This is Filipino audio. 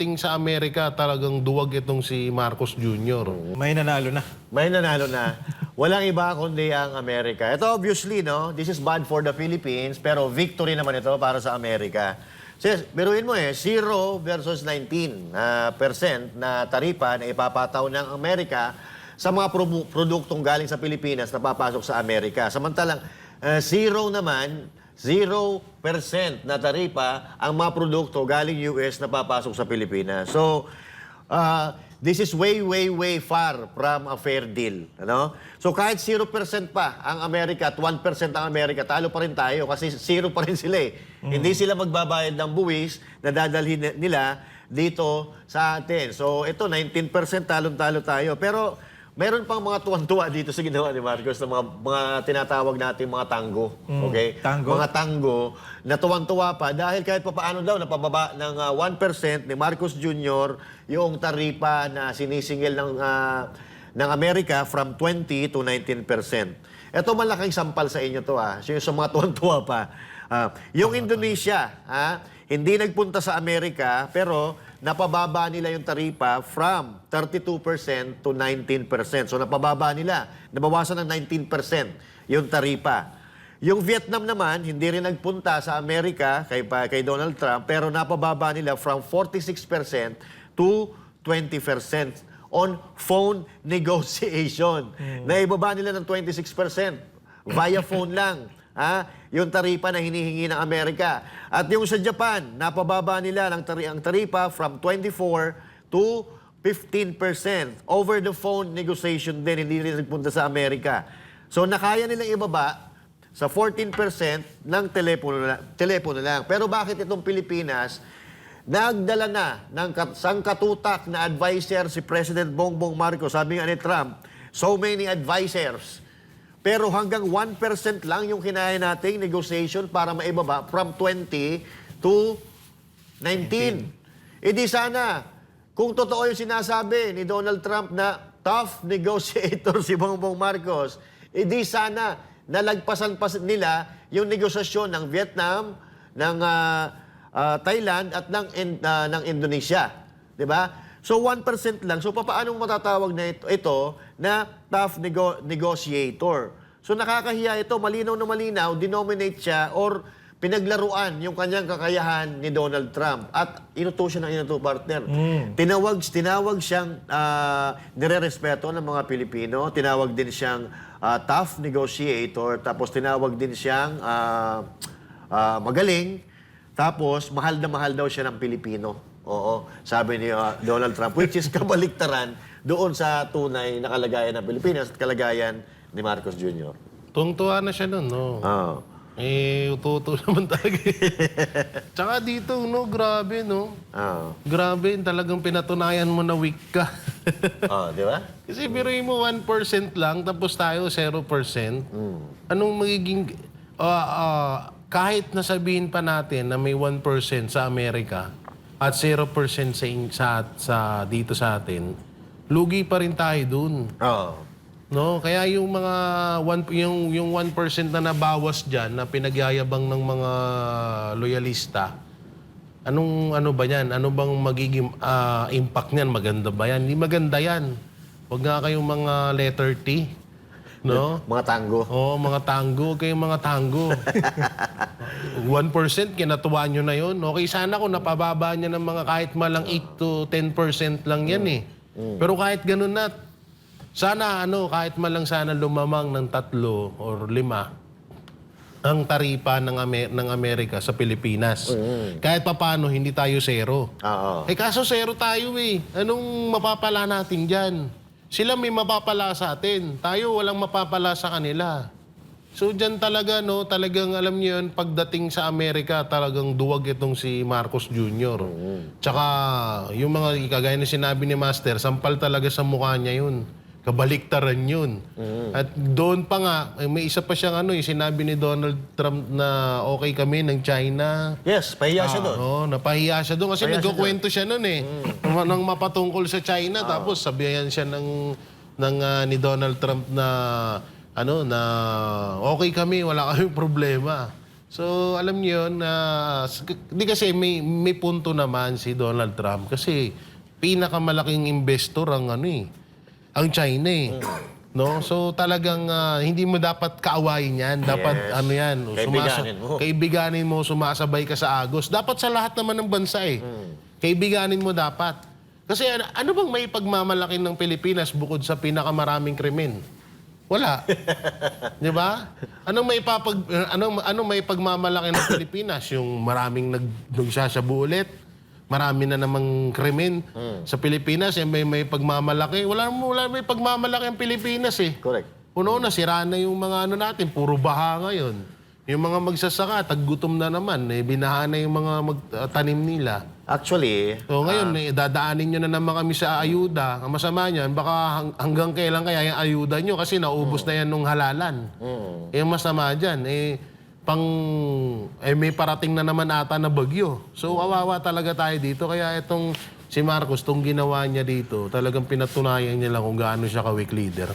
pagdating sa Amerika, talagang duwag itong si Marcos Jr. May nanalo na. May nanalo na. Walang iba kundi ang Amerika. Ito obviously, no, this is bad for the Philippines, pero victory naman ito para sa Amerika. So, biruin mo eh, 0 versus 19 na percent na taripa na ipapataw ng Amerika sa mga produ- produktong galing sa Pilipinas na papasok sa Amerika. Samantalang, zero naman, 0% na taripa ang mga produkto galing US na papasok sa Pilipinas. So, Ah, this is way, way, way far from a fair deal. Ano? So kahit 0% pa ang Amerika at 1% ang Amerika, talo pa rin tayo kasi 0 pa rin sila eh. Hindi sila magbabayad ng buwis na dadalhin ni- nila dito sa atin. So ito, 19% talong-talo tayo. Pero meron pang mga tuwan-tuwa dito sa ginawa ni Marcos na mga, mga tinatawag natin mga tango. Okay? tango. Mga tango na tuwang-tuwa pa dahil kahit pa paano daw napababa ng ah, 1% ni Marcos Jr. yung taripa na sinisingil ng ah, ng Amerika from 20 to 19%. Ito malaking sampal sa inyo to ah. So, yung sa mga tuwang-tuwa pa. Ah, yung Indonesia, ah, hindi nagpunta sa Amerika pero napababa nila yung taripa from 32% to 19%. So napababa nila, nabawasan ng 19% yung taripa. Yung Vietnam naman, hindi rin nagpunta sa Amerika kay, kay Donald Trump, pero napababa nila from 46% to 20% on phone negotiation. Naibaba nila ng 26% via phone lang. Ha? Yung taripa na hinihingi ng Amerika. At yung sa Japan, napababa nila ng tari- ang taripa from 24 to 15%. Over the phone negotiation din, hindi rin nagpunta sa Amerika. So nakaya nilang ibaba sa 14% ng telepono, na- telepono lang. Pero bakit itong Pilipinas, nagdala na ng kat- sangkatutak na advisor si President Bongbong Marcos, sabi nga ni Trump, so many advisors. Pero hanggang 1% lang yung kinaya nating negotiation para maibaba from 20 to 19. E di sana, kung totoo yung sinasabi ni Donald Trump na tough negotiator si Bongbong Marcos, e di sana nalagpasan pa nila yung negosasyon ng Vietnam, ng ah, ah, Thailand at ng, ah, ng Indonesia. Di ba? So 1% lang. So paano mo matatawag na ito, ito na tough nego- negotiator? So nakakahiya ito, malinaw na malinaw, denominate siya or pinaglaruan yung kanyang kakayahan ni Donald Trump at inuto siya ng inuto partner. Tinawag, tinawag siyang uh, nire-respeto ng mga Pilipino, tinawag din siyang ah, tough negotiator, tapos tinawag din siyang ah, ah, magaling, tapos mahal na mahal daw siya ng Pilipino. Oo, sabi ni ah, Donald Trump, which is kabaliktaran doon sa tunay na kalagayan ng Pilipinas at kalagayan ni Marcos Jr. Tungtuwa na siya nun, no? Oo. Eh, ututo naman talaga. Tsaka dito, no, grabe, no? Oo. Grabe, talagang pinatunayan mo na weak ka. Oo, di ba? Kasi biruin mo 1% lang, tapos tayo 0%. Anong magiging... ah, ah, kahit nasabihin pa natin na may 1% sa Amerika at 0% sa, sa, sa dito sa atin, lugi pa rin tayo dun. Oo. No, kaya yung mga one, yung yung 1% na nabawas diyan na pinagyayabang ng mga loyalista. Anong ano ba 'yan? Ano bang magiging ah, impact niyan? Maganda ba 'yan? Hindi maganda 'yan. Huwag nga kayong mga letter T. No? Mga tango. Oo, mga tango. Kayong mga tango. 1% kinatuwa nyo na yun. Okay, sana kung napababa niya ng mga kahit malang 8 to 10% lang yan eh. Pero kahit ganun na, sana ano, kahit malang sana lumamang ng tatlo or lima ang taripa ng, Amer- ng Amerika sa Pilipinas. Kahit papano, hindi tayo zero. Oo. Eh kaso zero tayo eh. Anong mapapala natin dyan? Sila may mapapala sa atin. Tayo walang mapapala sa kanila. So dyan talaga, no, talagang alam niyo yun, pagdating sa Amerika, talagang duwag itong si Marcos Jr. Tsaka yung mga kagaya na sinabi ni Master, sampal talaga sa mukha niya yun. Kabaliktaran yun. At doon pa nga, eh, may isa pa siyang ano, eh, sinabi ni Donald Trump na okay kami ng China. Yes, pahiya siya doon. Oo, napahiya siya doon kasi siya nagkukwento siya noon eh. Nang- Nang mapatungkol sa China tapos sabihan siya ng ng ah, ni Donald Trump na ano na okay kami, wala kaming problema. So, alam niyo yun, na di kasi may, may punto naman si Donald Trump kasi pinakamalaking investor ang ano eh, ang China eh. No? So talagang ah, hindi mo dapat kaawayin yan. Dapat Yes. ano yan. Kaibiganin mo. Kaibiganin mo, sumasabay ka sa agos. Dapat sa lahat naman ng bansa eh. Kaibiganin mo dapat. Kasi ano, ano bang may pagmamalaki ng Pilipinas bukod sa pinakamaraming krimen? Wala. 'Di ba? Anong may papag anong anong may pagmamalaki ng Pilipinas yung maraming nag nagsasabu ulit? Marami na namang krimen sa Pilipinas, eh, may may pagmamalaki. Wala mo wala may pagmamalaki ang Pilipinas eh. Correct. Puno na, sira na yung mga ano natin, puro baha ngayon. Yung mga magsasaka, taggutom na naman, eh, binaha na yung mga magtanim nila. Actually, So ngayon, eh, dadaanin nyo na naman kami sa ayuda. Ang masama niyan, baka hang- hanggang kailan kaya yung ayuda nyo kasi naubos na yan nung halalan. Eh, ang masama dyan, eh, pang, eh, may parating na naman ata na bagyo. So, kawawa talaga tayo dito. Kaya itong si Marcos, itong ginawa niya dito, talagang pinatunayan niya lang kung gaano siya ka-weak leader.